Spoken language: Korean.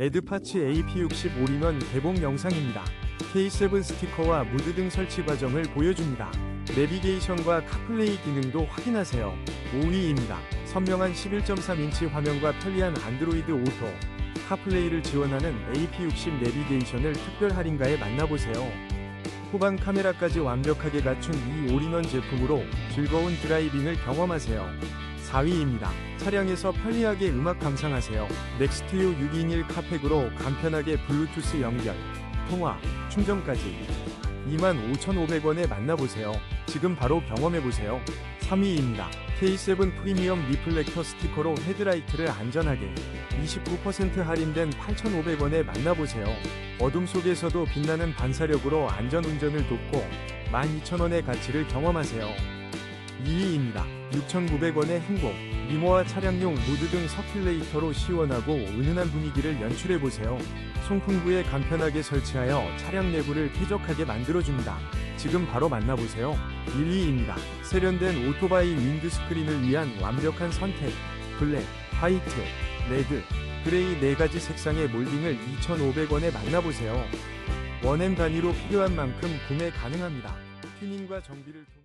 에드파츠 AP60 올인원 개봉 영상입니다. K7 스티커와 무드 등 설치 과정을 보여줍니다. 내비게이션과 카플레이 기능도 확인하세요. 5위입니다. 선명한 11.3인치 화면과 편리한 안드로이드 오토, 카플레이를 지원하는 AP60 내비게이션을 특별 할인가에 만나보세요. 후방 카메라까지 완벽하게 갖춘 이 올인원 제품으로 즐거운 드라이빙을 경험하세요. 4위입니다. 차량에서 편리하게 음악 감상하세요. 넥스트유 621 카팩으로 간편하게 블루투스 연결, 통화, 충전까지 25,500원에 만나보세요. 지금 바로 경험해보세요. 3위입니다. K7 프리미엄 리플렉터 스티커로 헤드라이트를 안전하게 29% 할인된 8,500원에 만나보세요. 어둠 속에서도 빛나는 반사력으로 안전운전을 돕고 12,000원의 가치를 경험하세요. 2위입니다. 6,900원의 행복. 미모와 차량용 무드 등 서큘레이터로 시원하고 은은한 분위기를 연출해보세요. 송풍구에 간편하게 설치하여 차량 내부를 쾌적하게 만들어줍니다. 지금 바로 만나보세요. 1위입니다. 세련된 오토바이 윈드스크린을 위한 완벽한 선택. 블랙, 화이트, 레드, 그레이 4가지 색상의 몰딩을 2,500원에 만나보세요. 원엠 단위로 필요한 만큼 구매 가능합니다. 튜닝과 정비를 통해